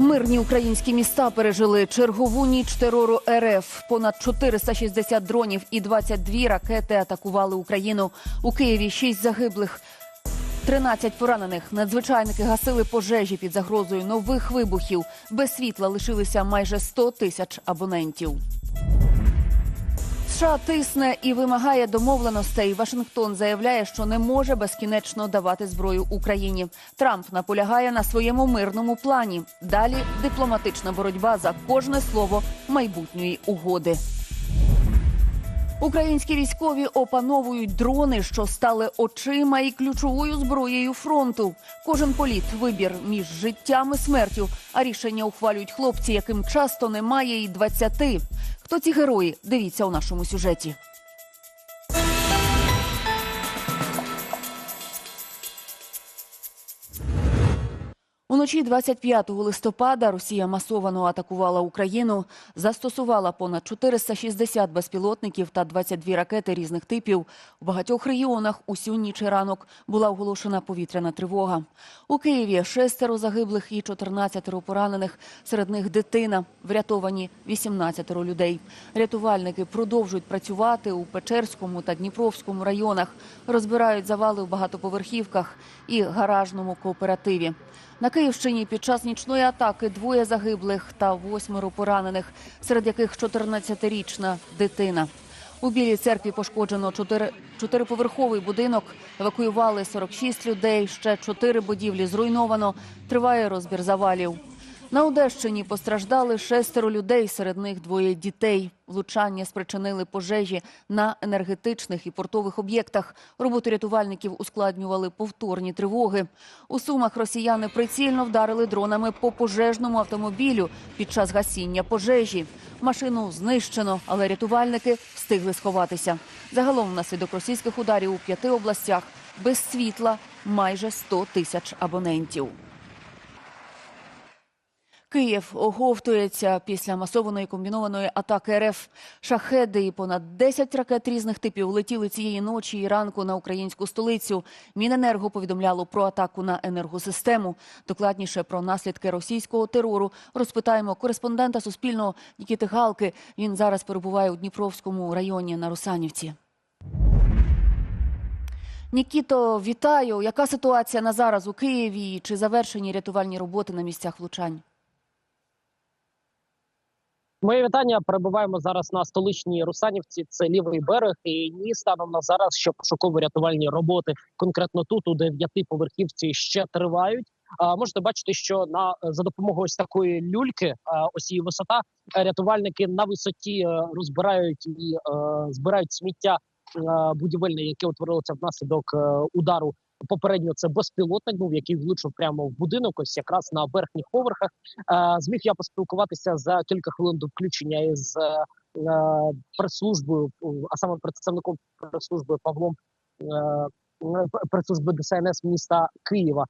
Мирні українські міста пережили чергову ніч терору РФ. Понад 460 дронів і 22 ракети атакували Україну. У Києві 6 загиблих. 13 поранених надзвичайники гасили пожежі під загрозою нових вибухів. Без світла лишилися майже 100 тисяч абонентів. США тисне і вимагає домовленостей. Вашингтон заявляє, що не може безкінечно давати зброю Україні. Трамп наполягає на своєму мирному плані. Далі дипломатична боротьба за кожне слово майбутньої угоди. Українські військові опановують дрони, що стали очима і ключовою зброєю фронту. Кожен політ вибір між життям і смертю. А рішення ухвалюють хлопці, яким часто немає і 20. Хто ці герої? Дивіться у нашому сюжеті. Уночі 25 листопада Росія масовано атакувала Україну, застосувала понад 460 безпілотників та 22 ракети різних типів. У багатьох регіонах усю ніч і ранок була оголошена повітряна тривога. У Києві шестеро загиблих і 14 поранених. Серед них дитина. Врятовані 18 людей. Рятувальники продовжують працювати у Печерському та Дніпровському районах. Розбирають завали в багатоповерхівках і гаражному кооперативі. На Київщині під час нічної атаки двоє загиблих та восьмеро поранених, серед яких 14-річна дитина. У Білій церкві пошкоджено чотири чотириповерховий будинок. Евакуювали 46 людей. Ще чотири будівлі зруйновано. Триває розбір завалів. На Одещині постраждали шестеро людей, серед них двоє дітей. Влучання спричинили пожежі на енергетичних і портових об'єктах. Роботу рятувальників ускладнювали повторні тривоги. У Сумах росіяни прицільно вдарили дронами по пожежному автомобілю під час гасіння пожежі. Машину знищено, але рятувальники встигли сховатися. Загалом внаслідок російських ударів у п'яти областях без світла майже 100 тисяч абонентів. Київ оговтується після масованої комбінованої атаки РФ. Шахеди і понад 10 ракет різних типів летіли цієї ночі і ранку на українську столицю. Міненерго повідомляло про атаку на енергосистему. Докладніше про наслідки російського терору розпитаємо кореспондента Суспільного Нікіти Галки. Він зараз перебуває у Дніпровському районі на Русанівці. Нікіто, вітаю. Яка ситуація на зараз у Києві? Чи завершені рятувальні роботи на місцях влучань? Моє вітання. Перебуваємо зараз на столичній Русанівці. Це лівий берег. І ні, станом на зараз, що пошуково-рятувальні роботи конкретно тут, у дев'ятиповерхівці, ще тривають. А можете бачити, що на за допомогою ось такої люльки, а, ось її висота, рятувальники на висоті е, розбирають і е, збирають сміття е, будівельне, яке утворилося внаслідок удару. Попередньо це безпілотник був, який влучив прямо в будинок, ось якраз на верхніх поверхах. Зміг я поспілкуватися за кілька хвилин до включення із е, е, прес-службою, а саме представником прес-служби Павлом. е, Прес-служби ДСНС міста Києва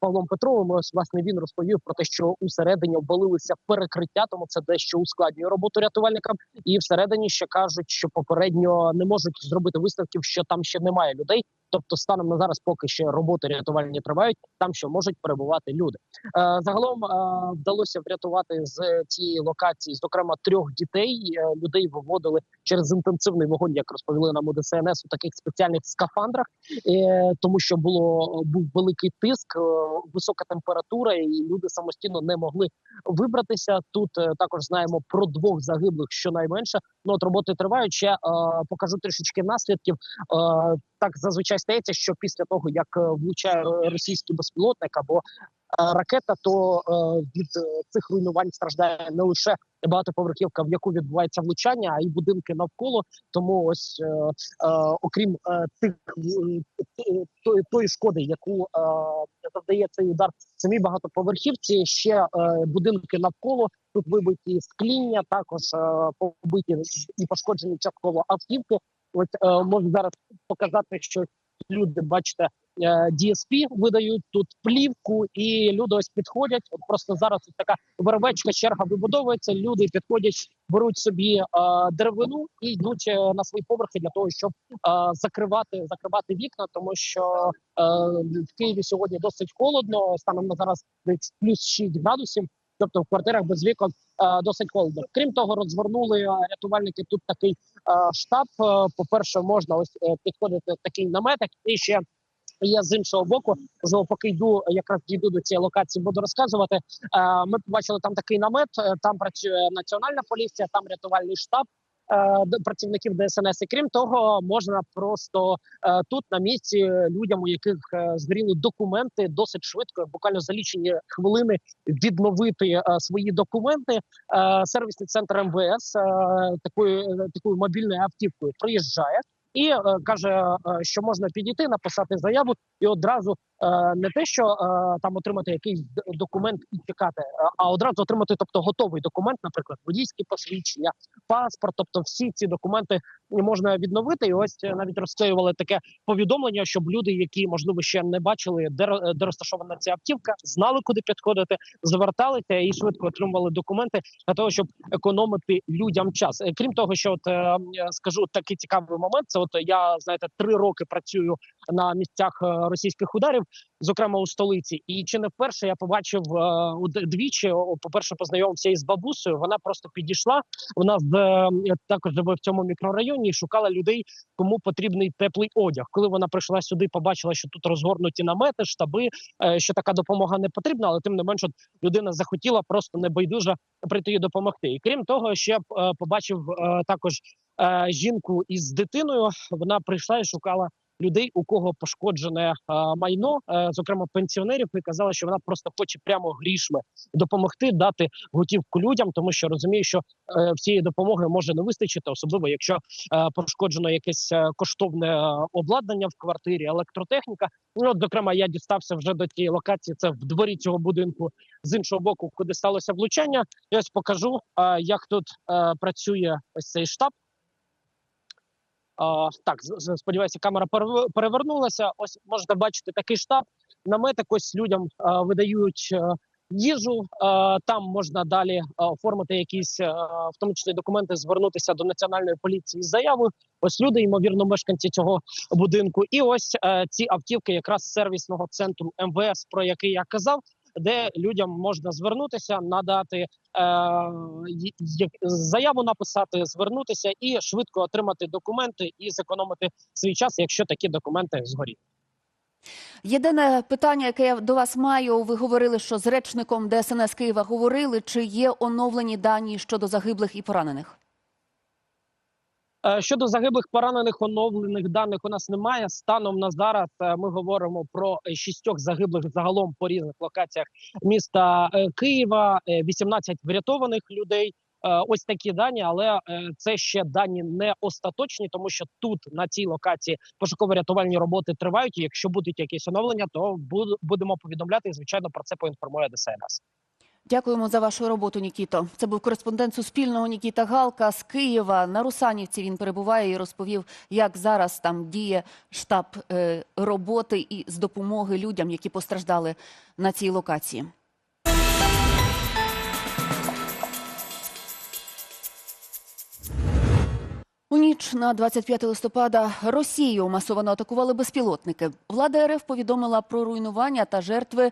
Павлом Петровим. Ось власне він розповів про те, що усередині обвалилися перекриття, тому це дещо ускладнює роботу рятувальникам. І всередині ще кажуть, що попередньо не можуть зробити висновків, що там ще немає людей. Тобто, станом на зараз, поки ще роботи рятувальні тривають, там ще можуть перебувати люди. Е, загалом е, вдалося врятувати з цієї локації, зокрема трьох дітей. Е, людей виводили через інтенсивний вогонь, як розповіли нам у ДСНС, у таких спеціальних скафандрах, е, тому що було був великий тиск, е, висока температура, і люди самостійно не могли вибратися. Тут е, також знаємо про двох загиблих, щонайменше. Ну от роботи тривають. Ще е, покажу трішечки наслідків. Е, так зазвичай стається, що після того як е, влучає е, російський безпілотник або е, ракета, то е, від цих руйнувань страждає не лише багатоповерхівка, в яку відбувається влучання, а й будинки навколо. Тому ось е, е, окрім е, тих тої, тої шкоди, яку е, завдає цей удар. Самі багатоповерхівці, ще е, будинки навколо. Тут вибиті скління, також е, побиті і пошкоджені частково автівки. Ось е, можу зараз показати, що люди, бачите, DSP видають тут плівку, і люди ось підходять. От просто зараз ось така вервечка черга вибудовується. Люди підходять, беруть собі е, деревину і йдуть е, на свої поверхи для того, щоб е, закривати закривати вікна, тому що е, в Києві сьогодні досить холодно. Станом на зараз десь плюс 6 градусів. Тобто в квартирах без вікон е, досить холодно. Крім того, розгорнули е, рятувальники тут такий е, штаб. Е, По-перше, можна ось е, підходити такий наметик, і ще є з іншого боку. Можливо, поки йду, якраз дійду до цієї локації, буду розказувати. Е, Ми побачили там такий намет. е, Там працює національна поліція, там рятувальний штаб. е, Працівників ДСНС, і крім того, можна просто е, тут на місці людям, у яких е, згоріли документи, досить швидко, буквально за лічені хвилини відновити е, свої документи. Е, сервісний центр МВС е, такою е, такою мобільною автівкою приїжджає і е, каже, е, що можна підійти, написати заяву і одразу е, не те, що там отримати якийсь документ і чекати, а одразу отримати, тобто готовий документ, наприклад, водійські посвідчення, паспорт. Тобто, всі ці документи можна відновити. І ось навіть розклеювали таке повідомлення, щоб люди, які можливо ще не бачили, де, де розташована ця автівка, знали, куди підходити, зверталися і швидко отримували документи для того, щоб економити людям час. Крім того, що от скажу такий цікавий момент. Це от я знаєте, три роки працюю на місцях е, російських ударів, зокрема у столиці. І чи не вперше я побачив е, двічі. По перше, познайомився із бабусею. Вона просто підійшла. Вона з е, також живе в цьому мікрорайоні і шукала людей, кому потрібний теплий одяг. Коли вона прийшла сюди, побачила, що тут розгорнуті намети, штаби, що така допомога не потрібна, але тим не менш, людина захотіла просто небайдуже прийти і допомогти. І крім того, ще побачив також жінку із дитиною. Вона прийшла і шукала людей, у кого пошкоджене майно, е, зокрема пенсіонерів, і казала, що вона просто хоче прямо грішми допомогти, дати готівку людям, тому що розуміє, що е, всієї допомоги може не вистачити, особливо якщо е, пошкоджено якесь коштовне обладнання в квартирі, електротехніка. Ну, от, зокрема, я дістався вже до тієї локації. Це в дворі цього будинку з іншого боку, куди сталося влучання. Я ось покажу, як тут працює ось цей штаб. Так, сподіваюся, камера перевернулася. Ось можете бачити такий штаб. Наметик ось людям видають е, їжу. Там можна далі оформити якісь, е, в тому числі документи, звернутися до національної поліції з заявою. Ось люди, ймовірно, мешканці цього будинку. І ось е, ці автівки, якраз сервісного центру МВС, про який я казав, де людям можна звернутися, надати е, заяву написати, звернутися і швидко отримати документи і зекономити свій час, якщо такі документи згоріли. Єдине питання, яке я до вас маю, ви говорили, що з речником ДСНС Києва говорили, чи є оновлені дані щодо загиблих і поранених? Е, Щодо загиблих поранених оновлених даних у нас немає. Станом на зараз е, ми говоримо про е, шістьох загиблих загалом по різних локаціях міста Києва, е, 18 врятованих людей. Ось такі дані, але це ще дані не остаточні, тому що тут на цій локації пошуково-рятувальні роботи тривають. І якщо будуть якісь оновлення, то будемо повідомляти. І звичайно про це поінформує ДСНС. Дякуємо за вашу роботу, Нікіто. Це був кореспондент Суспільного Нікіта Галка з Києва. На Русанівці він перебуває і розповів, як зараз там діє штаб е, роботи і з допомоги людям, які постраждали на цій локації. У ніч на 25 листопада Росію масово атакували безпілотники. Влада РФ повідомила про руйнування та жертви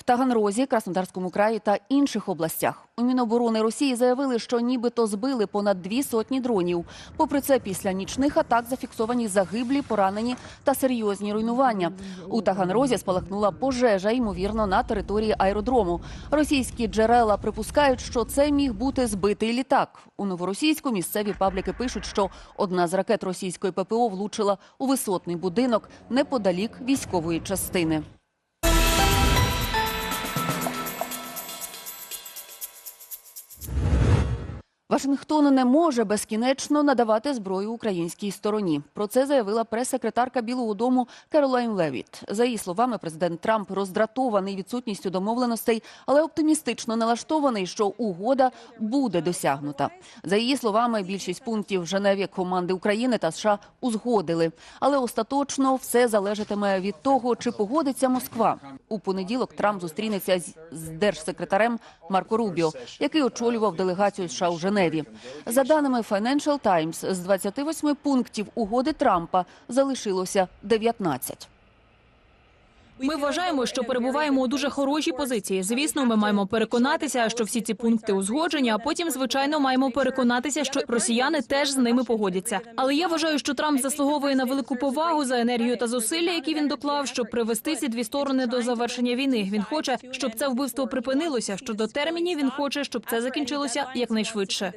в Таганрозі, Краснодарському краї та інших областях. У Міноборони Росії заявили, що нібито збили понад дві сотні дронів. Попри це, після нічних атак зафіксовані загиблі, поранені та серйозні руйнування. У Таганрозі спалахнула пожежа, ймовірно, на території аеродрому. Російські джерела припускають, що це міг бути збитий літак. У новоросійську місцеві пабліки пишуть, що одна з ракет російської ППО влучила у висотний будинок неподалік військової частини. Вашингтон не може безкінечно надавати зброю українській стороні. Про це заявила прес-секретарка Білого Дому Керолайн Левіт. За її словами, президент Трамп роздратований відсутністю домовленостей, але оптимістично налаштований, що угода буде досягнута. За її словами, більшість пунктів Женеві команди України та США узгодили, але остаточно все залежатиме від того, чи погодиться Москва. У понеділок Трамп зустрінеться з держсекретарем Марко Рубіо, який очолював делегацію США у Женеві. За даними Financial Times, з 28 пунктів угоди Трампа залишилося 19. Ми вважаємо, що перебуваємо у дуже хорошій позиції. Звісно, ми маємо переконатися, що всі ці пункти узгоджені, а потім, звичайно, маємо переконатися, що росіяни теж з ними погодяться. Але я вважаю, що Трамп заслуговує на велику повагу за енергію та зусилля, які він доклав, щоб привести ці дві сторони до завершення війни. Він хоче, щоб це вбивство припинилося. Щодо термінів, він хоче, щоб це закінчилося якнайшвидше.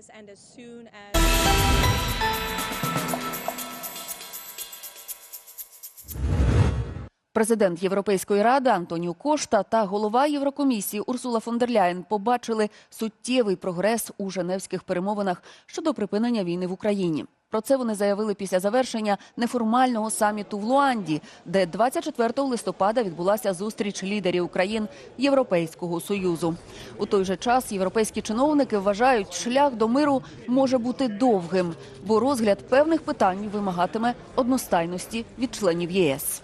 Президент Європейської ради Антоніо Кошта та голова Єврокомісії Урсула фон дер Ляєн побачили суттєвий прогрес у женевських перемовинах щодо припинення війни в Україні. Про це вони заявили після завершення неформального саміту в Луанді, де 24 листопада відбулася зустріч лідерів країн Європейського союзу. У той же час європейські чиновники вважають, шлях до миру може бути довгим, бо розгляд певних питань вимагатиме одностайності від членів ЄС.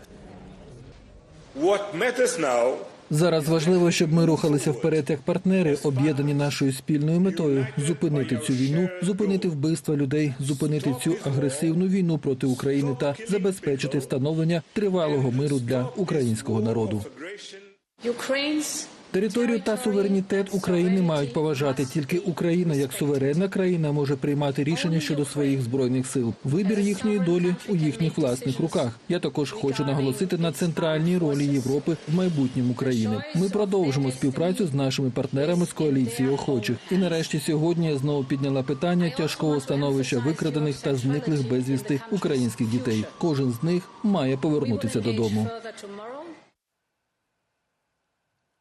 What Зараз важливо, щоб ми рухалися вперед як партнери, об'єднані нашою спільною метою зупинити цю війну, зупинити вбивства людей, зупинити цю агресивну війну проти України та забезпечити встановлення тривалого миру для українського народу. Територію та суверенітет України мають поважати. Тільки Україна, як суверенна країна, може приймати рішення щодо своїх збройних сил. Вибір їхньої долі у їхніх власних руках. Я також хочу наголосити на центральній ролі Європи в майбутньому країни. Ми продовжимо співпрацю з нашими партнерами з коаліції охочих. І нарешті сьогодні я знову підняла питання тяжкого становища викрадених та зниклих безвісти українських дітей. Кожен з них має повернутися додому.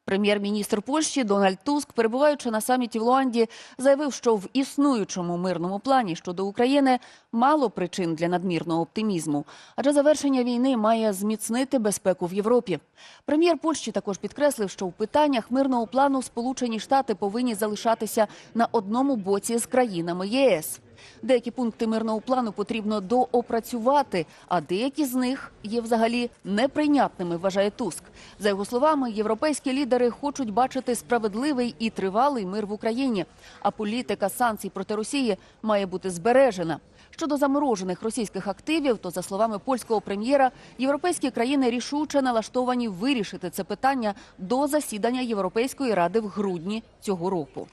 Прем'єр-міністр Польщі Дональд Туск, перебуваючи на саміті в Луанді, заявив, що в існуючому мирному плані щодо України мало причин для надмірного оптимізму, адже завершення війни має зміцнити безпеку в Європі. Прем'єр Польщі також підкреслив, що в питаннях мирного плану Сполучені Штати повинні залишатися на одному боці з країнами ЄС. Деякі пункти мирного плану потрібно доопрацювати, а деякі з них є взагалі неприйнятними, вважає Туск. За його словами, європейські лідери хочуть бачити справедливий і тривалий мир в Україні. А політика санкцій проти Росії має бути збережена. Щодо заморожених російських активів, то за словами польського прем'єра, європейські країни рішуче налаштовані вирішити це питання до засідання Європейської ради в грудні цього року.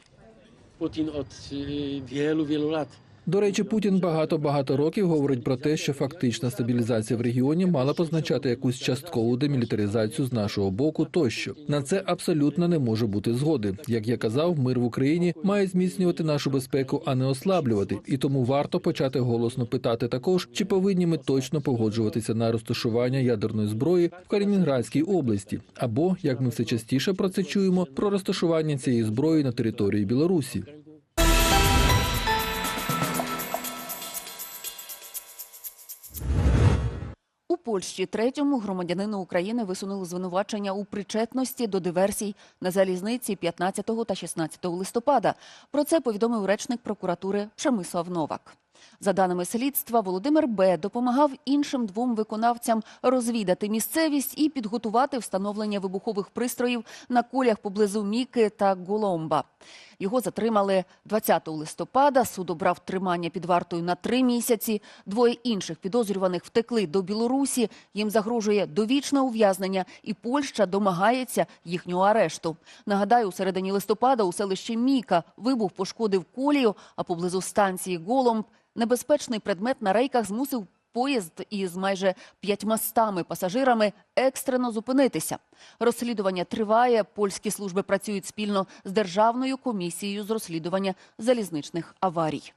Putin od y, wielu, wielu lat До речі, Путін багато багато років говорить про те, що фактична стабілізація в регіоні мала позначати якусь часткову демілітаризацію з нашого боку. Тощо на це абсолютно не може бути згоди. Як я казав, мир в Україні має зміцнювати нашу безпеку, а не ослаблювати. І тому варто почати голосно питати також, чи повинні ми точно погоджуватися на розташування ядерної зброї в Калінінградській області, або як ми все частіше про це чуємо, про розташування цієї зброї на території Білорусі. Польщі третьому громадянину України висунули звинувачення у причетності до диверсій на залізниці 15 та 16 листопада. Про це повідомив речник прокуратури Przemysław Новак. За даними слідства, Володимир Б. допомагав іншим двом виконавцям розвідати місцевість і підготувати встановлення вибухових пристроїв на колях поблизу Міки та Голомба. Його затримали 20 листопада. Суд обрав тримання під вартою на три місяці. Двоє інших підозрюваних втекли до Білорусі. Їм загрожує довічне ув'язнення, і Польща домагається їхнього арешту. Нагадаю, у середині листопада у селищі Міка вибух пошкодив колію, а поблизу станції Голомб небезпечний предмет на рейках змусив поїзд із майже п'ятьмастами пасажирами екстрено зупинитися. Розслідування триває. Польські служби працюють спільно з Державною комісією з розслідування залізничних аварій.